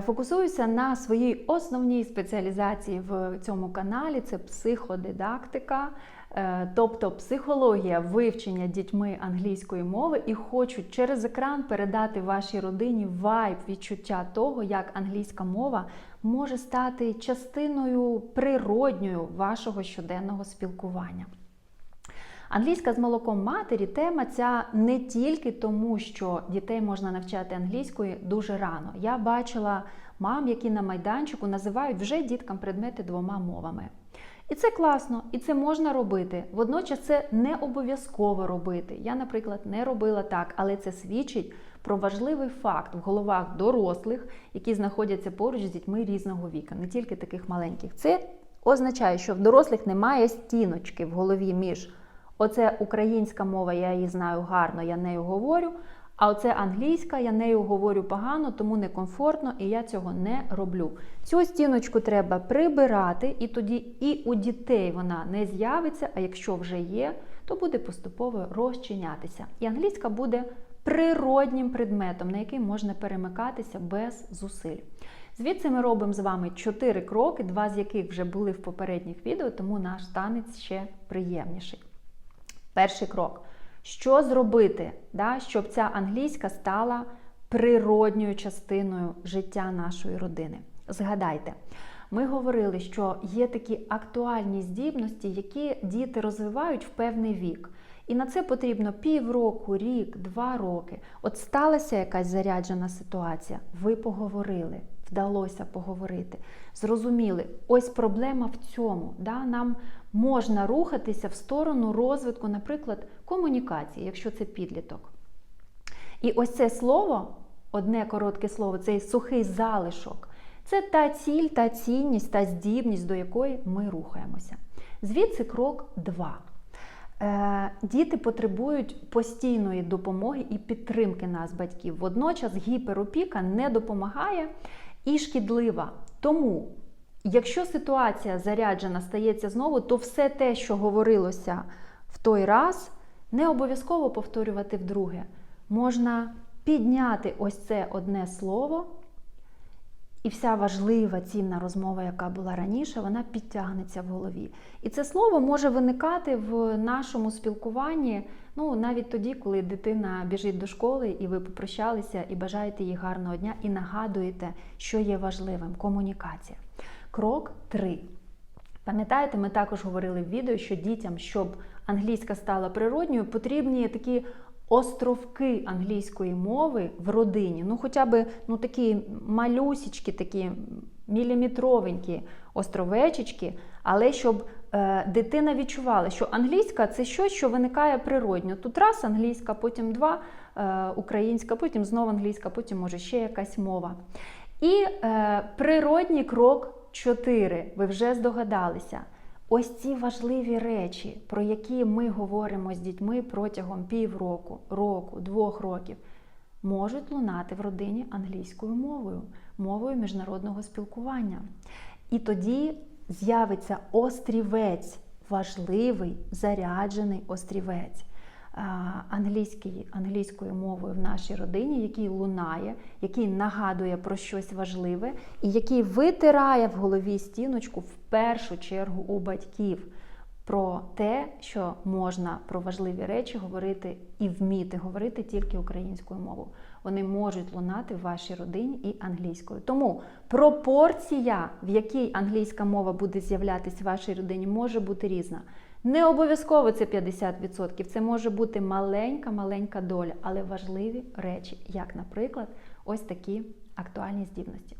Фокусуюся на своїй основній спеціалізації в цьому каналі це психодидактика, е, тобто психологія вивчення дітьми англійської мови, і хочу через екран передати вашій родині вайб відчуття того, як англійська мова може стати частиною природньою вашого щоденного спілкування. Англійська з молоком матері тема ця не тільки тому, що дітей можна навчати англійської дуже рано. Я бачила мам, які на майданчику називають вже діткам предмети двома мовами. І це класно, і це можна робити. Водночас це не обов'язково робити. Я, наприклад, не робила так, але це свідчить про важливий факт в головах дорослих, які знаходяться поруч з дітьми різного віка, не тільки таких маленьких. Це означає, що в дорослих немає стіночки в голові між Оце українська мова, я її знаю гарно, я нею говорю. А оце англійська, я нею говорю погано, тому некомфортно, і я цього не роблю. Цю стіночку треба прибирати, і тоді і у дітей вона не з'явиться, а якщо вже є, то буде поступово розчинятися. І англійська буде природнім предметом, на який можна перемикатися без зусиль. Звідси ми робимо з вами чотири кроки, два з яких вже були в попередніх відео, тому наш танець ще приємніший. Перший крок. Що зробити, да, щоб ця англійська стала природньою частиною життя нашої родини? Згадайте, ми говорили, що є такі актуальні здібності, які діти розвивають в певний вік. І на це потрібно півроку, рік, два роки. От сталася якась заряджена ситуація, ви поговорили, вдалося поговорити. Зрозуміли, ось проблема в цьому. Да? Нам можна рухатися в сторону розвитку, наприклад, комунікації, якщо це підліток. І ось це слово, одне коротке слово, цей сухий залишок. Це та ціль, та цінність, та здібність, до якої ми рухаємося. Звідси крок 2. Е, діти потребують постійної допомоги і підтримки нас, батьків. Водночас гіперопіка не допомагає і шкідлива. Тому, якщо ситуація заряджена стається знову, то все те, що говорилося в той раз, не обов'язково повторювати вдруге. Можна підняти ось це одне слово. І вся важлива цінна розмова, яка була раніше, вона підтягнеться в голові. І це слово може виникати в нашому спілкуванні ну, навіть тоді, коли дитина біжить до школи, і ви попрощалися, і бажаєте їй гарного дня, і нагадуєте, що є важливим комунікація. Крок 3. Пам'ятаєте, ми також говорили в відео, що дітям, щоб англійська стала природньою, потрібні такі островки англійської мови в родині. Ну, хоча б ну, такі малюсічки, такі міліметровенькі островечечки, але щоб е, дитина відчувала, що англійська це щось, що виникає природньо. Тут раз англійська, потім два е, українська, потім знову англійська, потім може ще якась мова. І е, природній крок 4. Ви вже здогадалися. Ось ці важливі речі, про які ми говоримо з дітьми протягом півроку, року, двох років, можуть лунати в родині англійською мовою, мовою міжнародного спілкування. І тоді з'явиться острівець, важливий, заряджений острівець англійської, англійською мовою в нашій родині, який лунає, який нагадує про щось важливе, і який витирає в голові стіночку в першу чергу у батьків про те, що можна про важливі речі говорити і вміти говорити тільки українською мовою. Вони можуть лунати в вашій родині і англійською. Тому пропорція, в якій англійська мова буде з'являтися в вашій родині, може бути різна. Не обов'язково це 50%, це може бути маленька-маленька доля, але важливі речі, як, наприклад, ось такі актуальні здібності.